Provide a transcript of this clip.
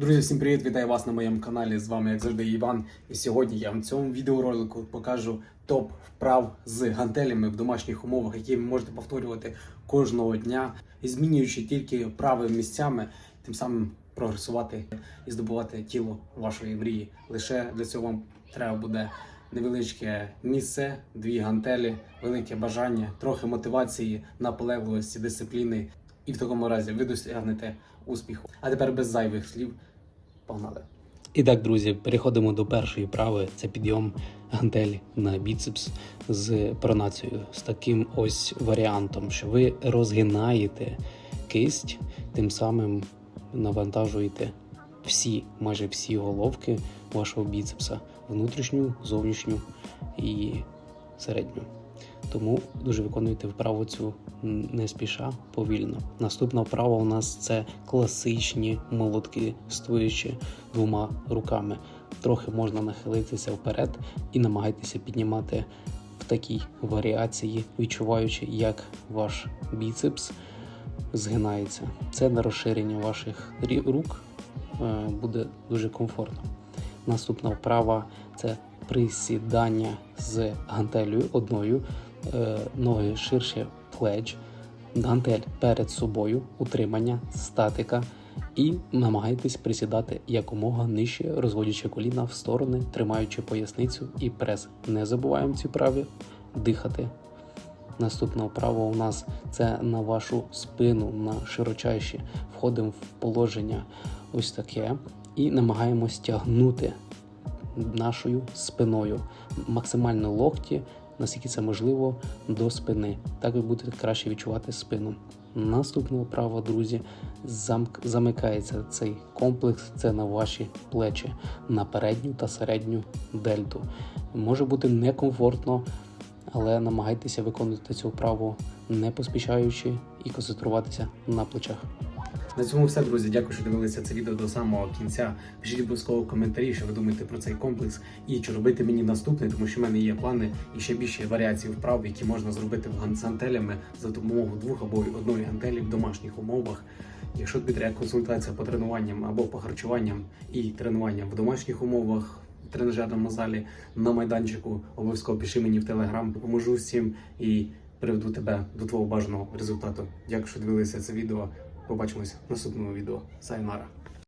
Друзі, всім привіт! Вітаю вас на моєму каналі. З вами, як завжди, Іван. І сьогодні я вам в цьому відеоролику покажу топ вправ з гантелями в домашніх умовах, які ви можете повторювати кожного дня, і змінюючи тільки вправи місцями, тим самим прогресувати і здобувати тіло вашої мрії. Лише для цього вам треба буде невеличке місце, дві гантелі, велике бажання, трохи мотивації, наполегливості, дисципліни. І в такому разі ви досягнете успіху. А тепер без зайвих слів. Погнали. І так, друзі, переходимо до першої прави. Це підйом гантель на біцепс з пронацією, з таким ось варіантом, що ви розгинаєте кисть, тим самим навантажуєте всі, майже всі головки вашого біцепса, внутрішню, зовнішню і середню. Тому дуже виконуйте вправу цю не спіша, повільно. Наступна вправа у нас це класичні молотки, стоячи двома руками. Трохи можна нахилитися вперед і намагайтеся піднімати в такій варіації, відчуваючи, як ваш біцепс згинається. Це на розширення ваших рук е, буде дуже комфортно. Наступна вправа це присідання з гантелею одною, ноги ширше плеч, гантель перед собою, утримання, статика. І намагайтесь присідати якомога нижче, розводячи коліна в сторони, тримаючи поясницю і прес. Не забуваємо ці праві дихати. Наступна вправа у нас це на вашу спину, на широчайші. Входимо в положення ось таке і намагаємось тягнути нашою спиною. Максимально локті, наскільки це можливо, до спини. Так ви будете краще відчувати спину. Наступна вправа, друзі, замк... замикається цей комплекс. Це на ваші плечі, на передню та середню дельту. Може бути некомфортно, але намагайтеся виконувати цю вправу не поспішаючи і концентруватися на плечах. На цьому все, друзі. Дякую, що дивилися це відео до самого кінця. Пишіть обов'язково коментарі, що ви думаєте про цей комплекс, і чи робити мені наступний, тому що в мене є плани і ще більше варіацій вправ, які можна зробити з гантелями за допомогою двох або одної гантелі в домашніх умовах. Якщо тобі треба консультація по тренуванням або по харчуванням і тренуванням в домашніх умовах. В тренажерному залі на майданчику обов'язково пиши мені в телеграм, допоможу всім і приведу тебе до твого бажаного результату. Дякую, що дивилися це відео. Побачимось в наступному відео. Сайонара.